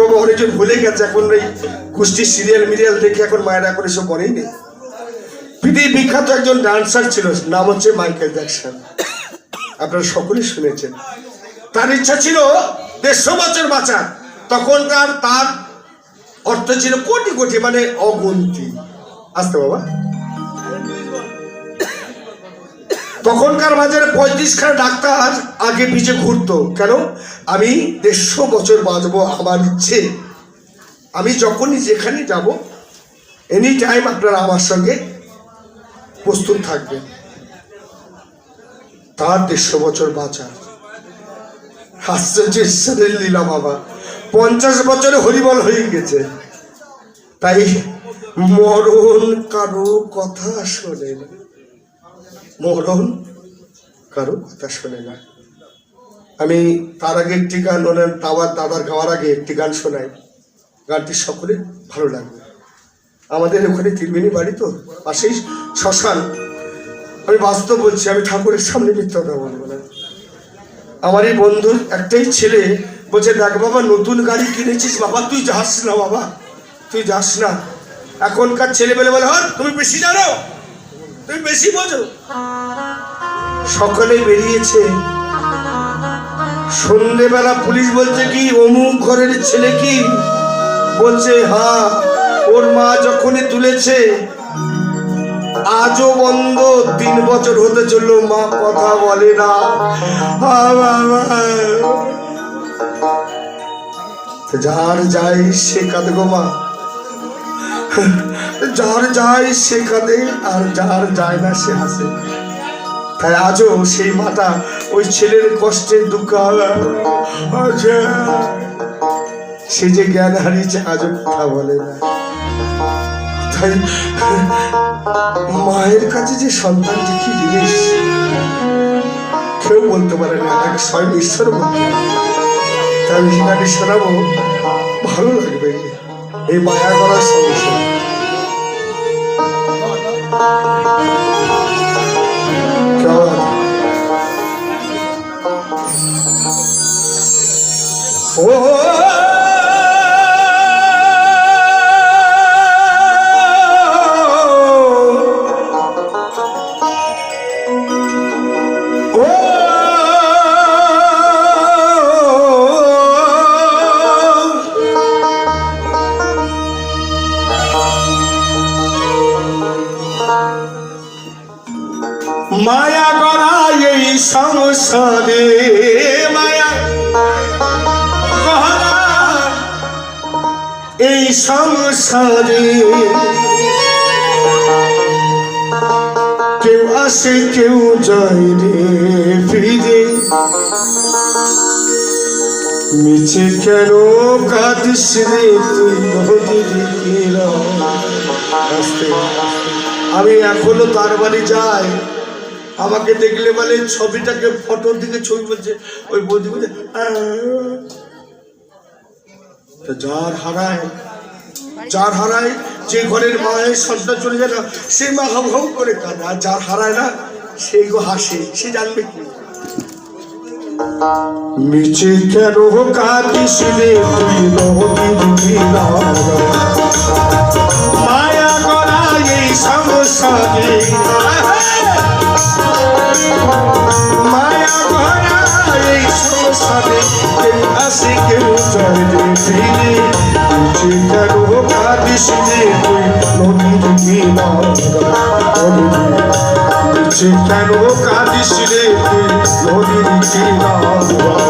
বাবা অনেকজন ভুলে গেছে, এখন এই কুষ্টি সিরিয়াল মিরিয়াল দেখে এখন মায়েরা এখন এসব বলেই নেই। পৃথিবীর বিখ্যাত একজন ডান্সার ছিল, নাম হচ্ছে মাইকেল জ্যাকসন। আপনারা সকলেই শুনেছেন। তার ইচ্ছা ছিল দেড়শো বছর বাঁচার। তখনকার তার অর্থ ছিল কোটি কোটি মানে অগুন্তি। আসতে বাবা। তখনকার বাজারে পঁয়ত্রিশ খানা ডাক্তার আগে পিছে ঘুরতো। কেন? আমি দেড়শো বছর বাঁচবো আমার ইচ্ছে। আমি যখনই যেখানে যাব এনি টাইম আপনারা আমার সঙ্গে প্রস্তুত থাকবেন। তার দেড়শো বছর বাঁচা আশ্চর্য ঈশ্বরের লীলা বাবা। পঞ্চাশ বছরে হরিবল হয়ে গেছে। তাই মরণ কারও কথা শোনে না মরণ কারও কথা শোনে না। আমি তার আগে একটি গান ওনার দাবার দাদার গাওয়ার আগে একটি গান শোনাই। গানটি সকলে ভালো লাগবে। আমাদের ওখানে তিরমিনি বাড়ি তো, পাশেই শ্মশান। আমি বাস্তব বলছি, আমি ঠাকুরের সামনে মিথ্যা কথা বলব না। আমার এই বন্ধুর একটাই ছেলে বলছে, দেখ বাবা, নতুন গাড়ি কিনেছিস। বাবা, তুই যাস না বাবা, তুই যাস না। এখনকার ছেলেবেলে বলে হ্যাঁ তুমি বেশি জানো? তুমি বেশি বোঝো। সকালে বেরিয়েছে। সন্ধেবেলা পুলিশ বলছে কি, অমুক ঘরের ছেলে কি? বলছে হ্যাঁ ওর মা যখনই তুলেছে, আজও বন্ধ। তিন বছর হতে চলল, মা কথা বলে না। যার যাই, সে কাঁদে গো মা। যার যায় সে কাঁদে আর যার যায় না সে হাসে। তাই আজও সেই মাটা ওই ছেলের কষ্টের দুঃখ। সে যে জ্ঞান হারিয়েছে আজও কথা বলে তাই মায়ের কাছে যে সন্তান যে কি জিনিস, কেউ বলতে পারে না, এক স্বয়ং ঈশ্বর বলতে তাই সেখানে শোনাবো, ভালো লাগবে। এই মায়া করার সমস্যা এই সংসারে। কেউ আসে, কেউ যায় রে ফিরে। মিছে কেন কাঁদিস রে তুই আমি এখনও তার বাড়ি যাই। আমাকে দেখলে বলে ছবিটাকে ফটোর দিকে ছবি বলছে। ওই বৌদি বলছে যার হারায় যার হারায় যে ঘরের মায়ের সন্তান চলে যায় না, সে মা হাউ হাউ করে কাঁদে। আর যার হারায় না সেই গো হাসে। সে জানবে কি? মিছে কেন কাঁদিস রে তুই মায়া করা এই সংসারে কিনারা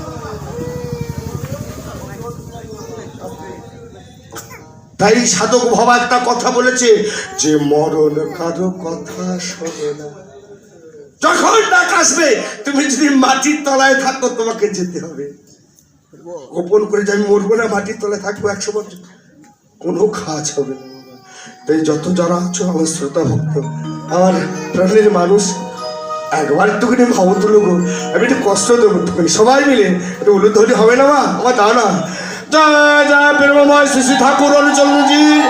তাই সাধক বাবা একটা কথা বলেছে যে মরণ কারও কথা শোনে না। যখন ডাক আসবে, তুমি যদি মাটির তলায় থাকো, তোমাকে যেতে হবে। গোপন করে যে আমি মরবো না, মাটির তলায় থাকব একশো বছর কোনো কাজ হবে না। তাই যত যারা আছো, আমার শ্রোতা ভক্ত, আমার প্রাণের মানুষ, একবার একটুখানি ভাবো তুলো আমি একটু কষ্ট দেবো সবাই মিলে একটু উলুধ্বনি হবে না মা? আমার দাও না। জয় জয় প্রেমময় শ্রী ঠাকুর অনুচন্দ্রজির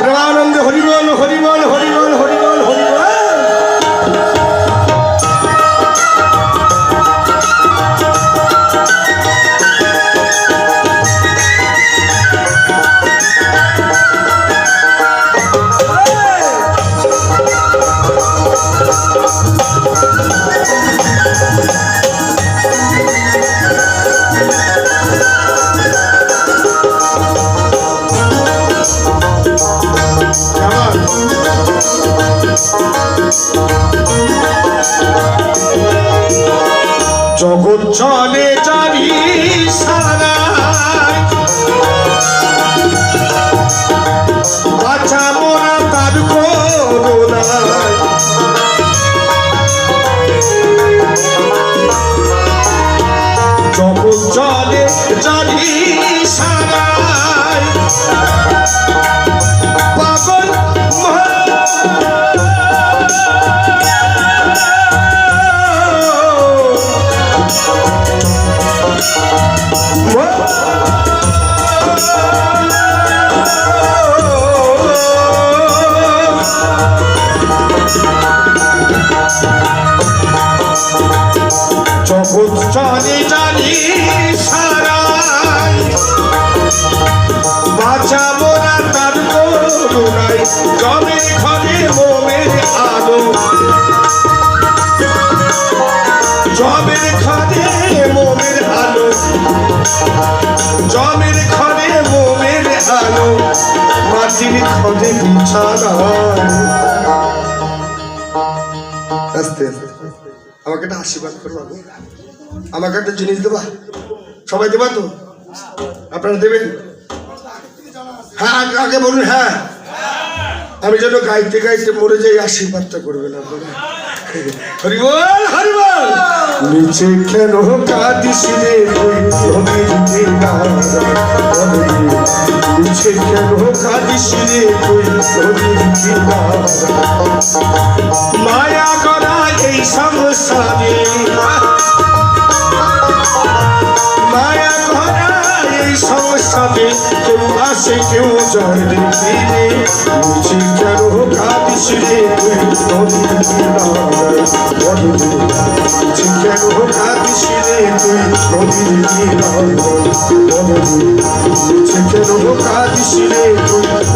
প্রেমানন্দে হরিবল হরিবল হরিবল হরিবল হরিবল। চলে যাবি সারায়। বাঁচাবো না তার করোনায় চলে চারি সারায় আস্তে আস্তে। আমাকে একটা আশীর্বাদ করব আমাকে একটা জিনিস দেবা। সবাই দেবা তো? আপনারা দেবেন? হ্যাঁ আগে- বলুন হ্যাঁ। আমি যেন গাইতে গাইতে মরে যাই, আশীর্বাদটা করবেন আপনারা। হরিবল হরিবল! নিচে কেন কাঁদিস রে তুই? কিনারা নিচে কেন কাঁদিস রে তুই? কিনারা মায়া করা এই সংসারে। আসে কেউ জয় দেখিলে বুঝি কেন কাঁদিস রে তুই বুঝি কেন কাঁদিস রে তুই নদীর কিনারায় বলবি কেন কাঁদিস রে তুই